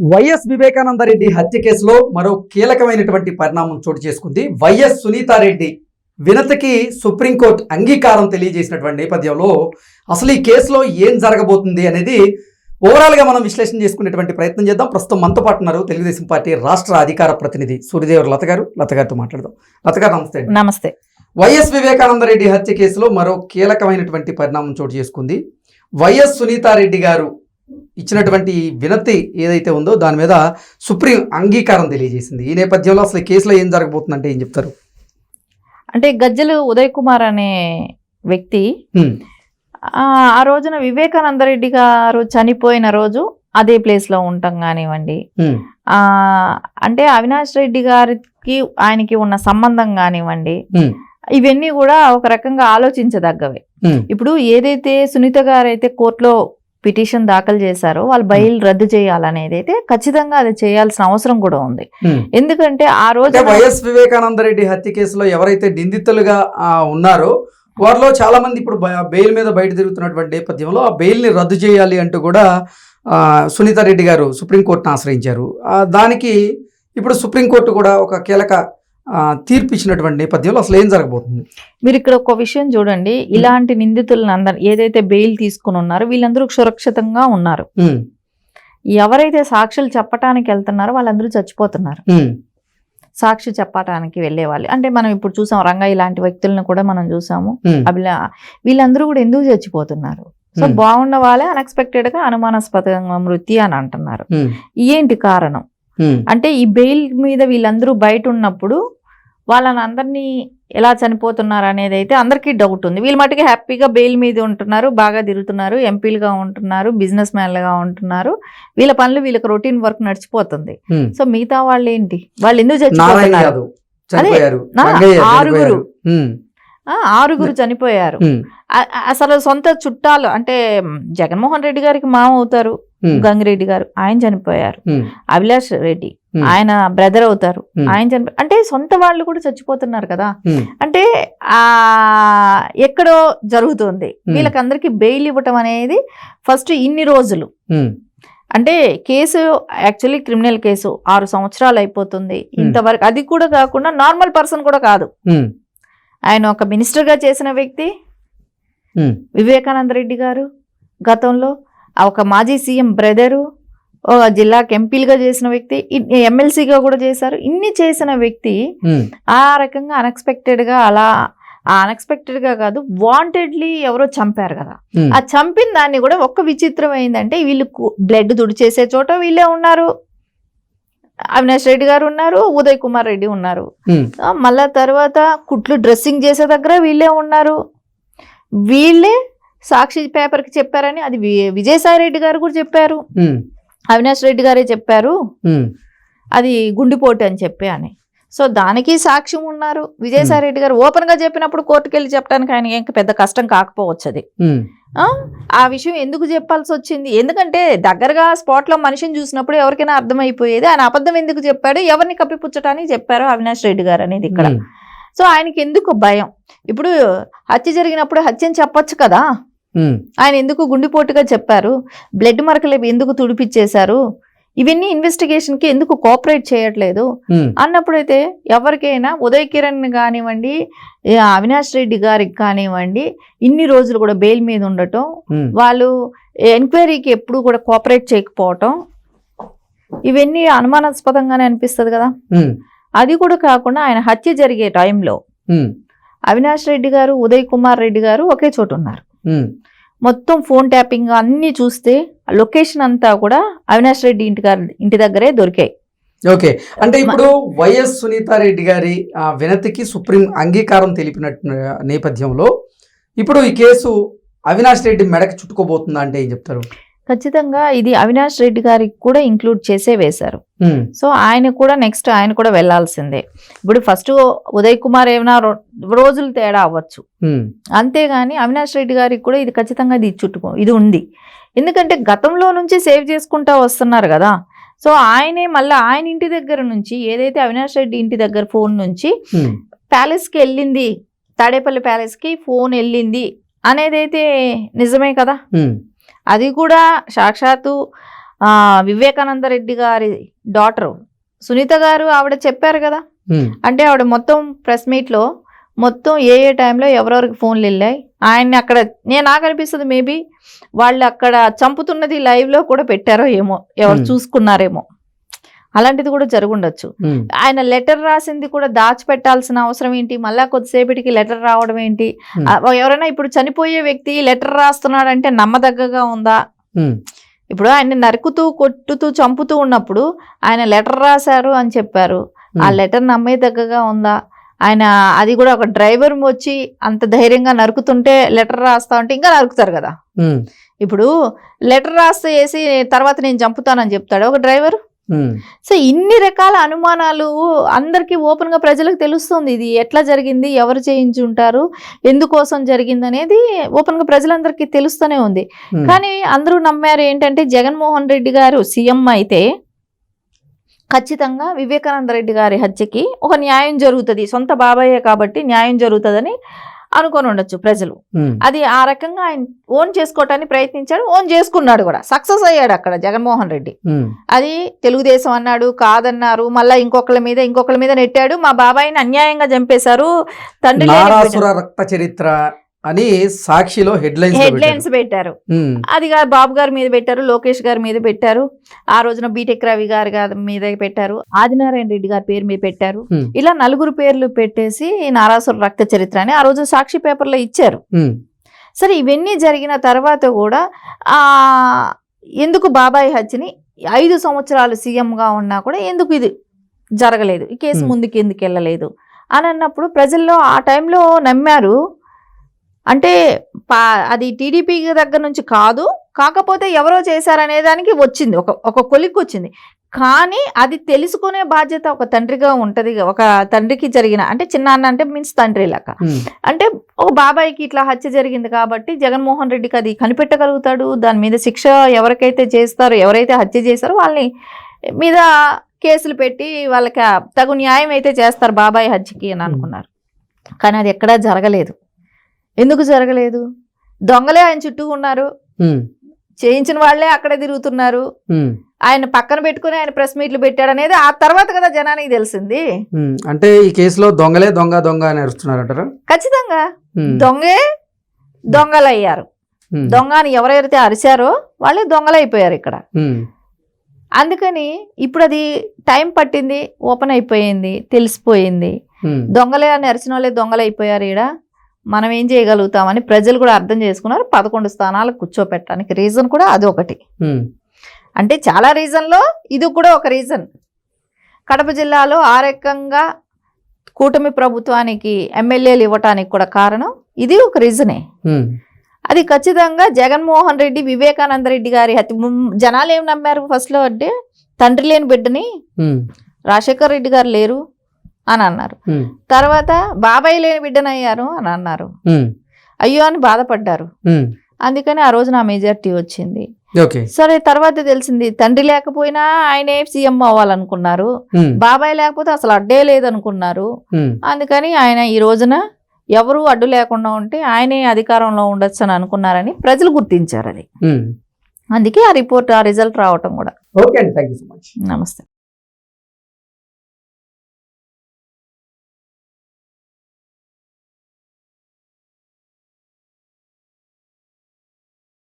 YS Vivekananda Reddy హత్య కేసులో మరో కీలకమైనటువంటి పరిణామం చోటు చేసుకుంది. వైఎస్ సునీతారెడ్డి వినతికి సుప్రీంకోర్టు అంగీకారం తెలియజేసినటువంటి నేపథ్యంలో అసలు ఈ కేసులో ఏం జరగబోతుంది అనేది ఓవరాల్గా మనం విశ్లేషణ చేసుకునేటువంటి ప్రయత్నం చేద్దాం. ప్రస్తుతం మనతో పాటు ఉన్నారు తెలుగుదేశం పార్టీ రాష్ట్ర అధికార ప్రతినిధి సూర్యదేవర్ లత గారు. లత గారితో మాట్లాడదాం. లత గారు నమస్తే. నమస్తే. వైఎస్ వివేకానందరెడ్డి హత్య కేసులో మరో కీలకమైనటువంటి పరిణామం చోటు చేసుకుంది. వైఎస్ సునీతారెడ్డి గారు ఇచ్చినటువంటి వినతి ఏదైతే ఉందో దాని మీద సుప్రీం అంగీకారం తెలియజేసింది. ఈ నేపథ్యంలో అసలు కేసులో ఏం జరగబోతుందంటే ఏం చెప్తారు? అంటే గజ్జలు ఉదయ్ కుమార్ అనే వ్యక్తి ఆ రోజున వివేకానంద రెడ్డి గారు చనిపోయిన రోజు అదే ప్లేస్లో ఉంటాం కానివ్వండి. అంటే అవినాష్ రెడ్డి గారికి ఆయనకి ఉన్న సంబంధం కానివ్వండి. ఇవన్నీ కూడా ఒక రకంగా ఆలోచించదగ్గవే. ఇప్పుడు ఏదైతే సునీత గారు అయితే కోర్టులో పిటిషన్ దాఖలు చేశారో వాళ్ళు బయలు రద్దు చేయాలనేది అయితే ఖచ్చితంగా అది చేయాల్సిన అవసరం కూడా ఉంది. హ్మ్. ఎందుకంటే ఆ రోజు వైఎస్ వివేకానందరెడ్డి హత్య కేసులో ఎవరైతే నిందితులుగా ఉన్నారో వారిలో చాలా మంది ఇప్పుడు బెయిల్ మీద బయట తిరుగుతున్నటువంటి నేపథ్యంలో ఆ బెయిల్ని రద్దు చేయాలి అంటూ కూడా సునీతారెడ్డి గారు సుప్రీంకోర్టును ఆశ్రయించారు. దానికి ఇప్పుడు సుప్రీంకోర్టు కూడా ఒక కీలక తీర్పు ఇచ్చినటువంటి నేపథ్యంలో అసలు ఏం జరగబోతుంది? మీరు ఇక్కడ ఒక విషయం చూడండి. ఇలాంటి నిందితులను అందరు ఏదైతే బెయిల్ తీసుకుని ఉన్నారో వీళ్ళందరూ సురక్షితంగా ఉన్నారు. ఎవరైతే సాక్షులు చెప్పటానికి వెళ్తున్నారో వాళ్ళందరూ చచ్చిపోతున్నారు. సాక్షి చెప్పటానికి వెళ్ళే వాళ్ళు. అంటే మనం ఇప్పుడు చూసాం రంగయ్య ఇలాంటి వ్యక్తులను కూడా మనం చూసాము. అభిలా వీళ్ళందరూ కూడా ఎందుకు చచ్చిపోతున్నారు? సో. బాగున్న వాళ్ళే అన్ఎక్స్పెక్టెడ్గా అనుమానాస్పదంగా మృతి అని అంటున్నారు. ఏంటి కారణం? అంటే ఈ బెయిల్ మీద వీళ్ళందరూ బయట ఉన్నప్పుడు వాళ్ళని అందరినీ ఎలా చనిపోతున్నారు అనేది అయితే అందరికీ డౌట్ ఉంది. వీళ్ళు మటుకి హ్యాపీగా బెయిల్ మీద ఉంటున్నారు బాగా తిరుగుతున్నారు ఎంపీలుగా ఉంటున్నారు బిజినెస్ మ్యాన్లుగా ఉంటున్నారు. వీళ్ళ పనులు వీళ్ళకి రొటీన్ వర్క్ నడిచిపోతుంది. సో మిగతా వాళ్ళు ఏంటి వాళ్ళు ఎందుకు చచ్చిపోతున్నారు ఆరుగురు. ఆరుగురు చనిపోయారు. అసలు సొంత చుట్టాలు అంటే జగన్మోహన్ రెడ్డి గారికి మామ అవుతారు హ్మ్, గంగిరెడ్డి గారు ఆయన చనిపోయారు. అభిలాష్ రెడ్డి. ఆయన బ్రదర్ అవుతారు. ఆయన చనిపో అంటే సొంత వాళ్ళు కూడా చచ్చిపోతున్నారు కదా. అంటే ఆ ఎక్కడో జరుగుతుంది. వీళ్ళకందరికి బెయిల్ ఇవ్వటం అనేది ఫస్ట్ ఇన్ని రోజులు. అంటే కేసు యాక్చువల్లీ క్రిమినల్ కేసు ఆరు సంవత్సరాలు అయిపోతుంది. ఇంతవరకు అది కూడా కాకుండా నార్మల్ పర్సన్ కూడా కాదు. ఆయన ఒక మినిస్టర్గా చేసిన వ్యక్తి వివేకానంద రెడ్డి గారు గతంలో. ఒక మాజీ సీఎం బ్రదరు ఒక జిల్లాకి ఎంపీలుగా చేసిన వ్యక్తి ఎమ్మెల్సీగా కూడా చేశారు. ఇన్ని చేసిన వ్యక్తి ఆ రకంగా అన్ఎక్స్పెక్టెడ్గా అలా ఆ అన్ఎక్స్పెక్టెడ్గా కాదు వాంటెడ్లీ ఎవరో చంపారు కదా. ఆ చంపిన దాన్ని కూడా ఒక్క విచిత్రం ఏంటంటే వీళ్ళు బ్లడ్ తుడిచేసే చోట వీళ్ళే ఉన్నారు. అవినాష్ రెడ్డి గారు ఉన్నారు ఉదయ్ కుమార్ రెడ్డి ఉన్నారు. మళ్ళా తర్వాత కుట్లు డ్రెస్సింగ్ చేసే దగ్గర వీళ్ళే ఉన్నారు. వీళ్ళే సాక్షి పేపర్కి చెప్పారని అది విజయసాయి రెడ్డి గారు కూడా చెప్పారు. అవినాష్ రెడ్డి గారే చెప్పారు. అది గుండెపోటు అని చెప్పి అని. సో దానికి సాక్ష్యం ఉన్నారు విజయసాయి రెడ్డి గారు. ఓపెన్గా చెప్పినప్పుడు కోర్టుకు వెళ్ళి చెప్పడానికి ఆయన ఇంకా పెద్ద కష్టం కాకపోవచ్చు అది. ఆ? ఆ విషయం ఎందుకు చెప్పాల్సి వచ్చింది? ఎందుకంటే దగ్గరగా స్పాట్లో మనిషిని చూసినప్పుడు ఎవరికైనా అర్థమైపోయేది. ఆయన అబద్ధం ఎందుకు చెప్పాడు? ఎవరిని కప్పిపుచ్చటానికి చెప్పారు అవినాష్ రెడ్డి గారు అనేది ఇక్కడ. సో ఆయనకి ఎందుకు భయం? ఇప్పుడు హత్య జరిగినప్పుడు హత్యని చెప్పొచ్చు కదా? ఆయన ఎందుకు గుండెపోటుగా చెప్పారు? బ్లడ్ మరకలు ఎందుకు తుడిపిచ్చేశారు? ఇవన్నీ ఇన్వెస్టిగేషన్కి ఎందుకు కోఆపరేట్ చేయట్లేదు? అన్నప్పుడైతే ఎవరికైనా ఉదయ్ కిరణ్ కానివ్వండి అవినాష్ రెడ్డి గారికి కానివ్వండి ఇన్ని రోజులు కూడా బెయిల్ మీద ఉండటం వాళ్ళు ఎంక్వైరీకి ఎప్పుడు కూడా కోఆపరేట్ చేయకపోవటం ఇవన్నీ అనుమానాస్పదంగానే అనిపిస్తుంది కదా? అది కూడా కాకుండా ఆయన హత్య జరిగే టైంలో అవినాష్ రెడ్డి గారు ఉదయ్ కుమార్ రెడ్డి గారు ఒకే చోట ఉన్నారు మొత్తం ఫోన్ ట్యాపింగ్ అన్ని చూస్తే లొకేషన్ అంతా కూడా అవినాష్ రెడ్డి ఇంటి గారి ఇంటి దగ్గరే దొరికాయి. ఓకే. అంటే ఇప్పుడు వైఎస్ సునీతారెడ్డి గారి ఆ, వినతికి సుప్రీం అంగీకారం తెలిపినట్టు నేపథ్యంలో ఇప్పుడు ఈ కేసు అవినాష్ రెడ్డి మెడకు చుట్టుకోబోతుందా అంటే ఏం చెప్తారు? ఖచ్చితంగా ఇది అవినాష్ రెడ్డి గారికి కూడా ఇంక్లూడ్ చేసే వేశారు. సో ఆయన కూడా నెక్స్ట్ ఆయన కూడా వెళ్ళాల్సిందే ఇప్పుడు ఫస్ట్ ఉదయ్ కుమార్ ఏమైనా రోజులు తేడా అవ్వచ్చు. అంతేగాని అవినాష్ రెడ్డి గారికి కూడా ఇది ఖచ్చితంగా ఇది చుట్టుకో ఇది ఉంది. ఎందుకంటే గతంలో నుంచి సేవ్ చేసుకుంటా వస్తున్నారు కదా. సో ఆయనే మళ్ళీ ఆయన ఇంటి దగ్గర నుంచి ఏదైతే అవినాష్ రెడ్డి ఇంటి దగ్గర ఫోన్ నుంచి ప్యాలెస్కి వెళ్ళింది తాడేపల్లి ప్యాలెస్కి ఫోన్ వెళ్ళింది అనేది అయితే నిజమే కదా? అది కూడా సాక్షాత్తు వివేకానంద రెడ్డి గారి డాటర్ సునీత గారు ఆవిడ చెప్పారు కదా? అంటే ఆవిడ మొత్తం ప్రెస్ మీట్లో మొత్తం ఏ ఏ టైంలో ఎవరెవరికి ఫోన్లు వెళ్ళాయి. ఆయన్ని అక్కడ నేను నాకు అనిపిస్తుంది మేబీ వాళ్ళు అక్కడ చంపుతున్నది లైవ్లో కూడా పెట్టారో ఏమో ఎవరు. చూసుకున్నారేమో. అలాంటిది కూడా జరుగుండొచ్చు. ఆయన లెటర్ రాసింది కూడా దాచిపెట్టాల్సిన అవసరం ఏంటి? మళ్ళా కొద్దిసేపటికి లెటర్ రావడం ఏంటి? ఎవరైనా ఇప్పుడు చనిపోయే వ్యక్తి లెటర్ రాస్తున్నాడంటే నమ్మదగ్గగా ఉందా? ఇప్పుడు ఆయన నరుకుతూ కొట్టుతూ చంపుతూ ఉన్నప్పుడు ఆయన లెటర్ రాశారు అని చెప్పారు. ఆ లెటర్ నమ్మేదగ్గగా ఉందా? ఆయన అది కూడా ఒక డ్రైవర్ వచ్చి అంత ధైర్యంగా నరుకుతుంటే లెటర్ రాస్తా ఉంటే ఇంకా నరుకుతారు కదా? ఇప్పుడు లెటర్ రాస్తే వేసి తర్వాత నేను చంపుతానని చెప్తాడు ఒక డ్రైవర్? సో ఇన్ని రకాల అనుమానాలు అందరికీ ఓపెన్గా ప్రజలకు తెలుస్తుంది. ఇది ఎట్లా జరిగింది? ఎవరు చేయించి ఉంటారు? ఎందుకోసం జరిగింది అనేది ఓపెన్గా ప్రజలందరికీ తెలుస్తూనే ఉంది. కానీ అందరూ నమ్మారు ఏంటంటే జగన్మోహన్ రెడ్డి గారు సీఎం అయితే ఖచ్చితంగా వివేకానంద రెడ్డి గారి హత్యకి ఒక న్యాయం జరుగుతుంది. సొంత బాబాయే కాబట్టి న్యాయం జరుగుతుందని అనుకొని ఉండొచ్చు ప్రజలు. అది ఆ రకంగా ఆయన ఓన్ చేసుకోవటానికి ప్రయత్నించాడు ఓన్ చేసుకున్నాడు కూడా. సక్సెస్ అయ్యాడు అక్కడ జగన్మోహన్ రెడ్డి. అది తెలుగుదేశం అన్నాడు కాదన్నారు మళ్ళీ ఇంకొకళ్ళ మీద ఇంకొకళ్ళ మీద నెట్టాడు మా బాబాయిని అన్యాయంగా చంపేశారు తండ్రి రక్త చరిత్ర అని సాక్షిలో హెడ్లైన్స్ హెడ్ లైన్స్ పెట్టారు. అది బాబు గారి మీద పెట్టారు లోకేష్ గారి మీద పెట్టారు. ఆ రోజున బీటెక్ రవి గారి గారి మీద పెట్టారు. ఆదినారాయణ రెడ్డి గారి పేరు మీద పెట్టారు. ఇలా నలుగురు పేర్లు పెట్టేసి నారాసుర రక్త చరిత్ర అని ఆ రోజు సాక్షి పేపర్లో ఇచ్చారు. సరే ఇవన్నీ జరిగిన తర్వాత కూడా ఆ ఎందుకు బాబాయ్ హత్యని ఐదు సంవత్సరాలు సీఎంగా ఉన్నా కూడా ఎందుకు ఇది జరగలేదు? ఈ కేసు. ముందుకు ఎందుకు వెళ్ళలేదు? అని అన్నప్పుడు ప్రజల్లో ఆ టైంలో నమ్మారు అంటే పా అది టీడీపీ దగ్గర నుంచి కాదు కాకపోతే ఎవరో చేశారనే దానికి వచ్చింది ఒక ఒక కొలిక్కి వచ్చింది. కానీ అది తెలుసుకునే బాధ్యత ఒక తండ్రిగా ఉంటుంది ఒక తండ్రికి జరిగిన అంటే చిన్నాన్న అంటే మీన్స్ తండ్రి లెక్క అంటే ఒక బాబాయ్కి ఇట్లా హత్య జరిగింది కాబట్టి జగన్మోహన్ రెడ్డికి అది కనిపెట్టగలుగుతాడు దాని మీద శిక్ష ఎవరికైతే చేస్తారో ఎవరైతే హత్య చేస్తారో వాళ్ళని మీద కేసులు పెట్టి వాళ్ళకి తగు న్యాయం అయితే చేస్తారు బాబాయ్ హత్యకి అని అనుకున్నారు. కానీ అది ఎక్కడా జరగలేదు. ఎందుకు జరగలేదు? దొంగలే ఆయన చుట్టూ ఉన్నారు. చేయించిన వాళ్ళే అక్కడే తిరుగుతున్నారు. ఆయన పక్కన పెట్టుకుని ఆయన ప్రెస్ మీట్లు పెట్టాడు అనేది ఆ తర్వాత కదా జనానికి తెలిసింది. అంటే ఈ కేసులో దొంగలే దొంగ దొంగ అని అరుస్తున్నారంటారా ఖచ్చితంగా. దొంగే దొంగలయ్యారు. దొంగ అని ఎవరైతే అరిశారో వాళ్ళే దొంగలైపోయారు ఇక్కడ. అందుకని ఇప్పుడు అది టైం పట్టింది ఓపెన్ అయిపోయింది తెలిసిపోయింది. దొంగలే అని అరిచిన వాళ్ళే దొంగలైపోయారు ఈడ. మనం ఏం చేయగలుగుతామని ప్రజలు కూడా అర్థం చేసుకున్నారు. పదకొండు స్థానాలు కూర్చోపెట్టడానికి రీజన్ కూడా అది ఒకటి. అంటే చాలా రీజన్లో ఇది కూడా ఒక రీజన్ కడప జిల్లాలో ఆ రకంగా కూటమి ప్రభుత్వానికి ఎమ్మెల్యేలు ఇవ్వటానికి కూడా కారణం ఇది ఒక రీజనే అది ఖచ్చితంగా జగన్మోహన్ రెడ్డి వివేకానంద రెడ్డి గారి హత్య. ముం- జనాలు ఏం నమ్మారు ఫస్ట్లో అంటే తండ్రి లేని బిడ్డని రాజశేఖర్ రెడ్డి గారు లేరు. అని అన్నారు. తర్వాత బాబాయ్ లేని బిడ్డని అయ్యారు అని అన్నారు. అయ్యో అని బాధపడ్డారు. అందుకని ఆ రోజు నా మెజార్టీ వచ్చింది. సరే తర్వాత తెలిసింది తండ్రి లేకపోయినా ఆయనే సీఎం అవ్వాలనుకున్నారు. బాబాయ్ లేకపోతే అసలు అడ్డే లేదనుకున్నారు. అందుకని ఆయన ఈ రోజున ఎవరు అడ్డు లేకుండా ఉంటే ఆయనే అధికారంలో ఉండొచ్చు అని అనుకున్నారని ప్రజలు గుర్తించారు అది. అందుకే ఆ రిపోర్ట్ ఆ రిజల్ట్ రావటం కూడా. నమస్తే.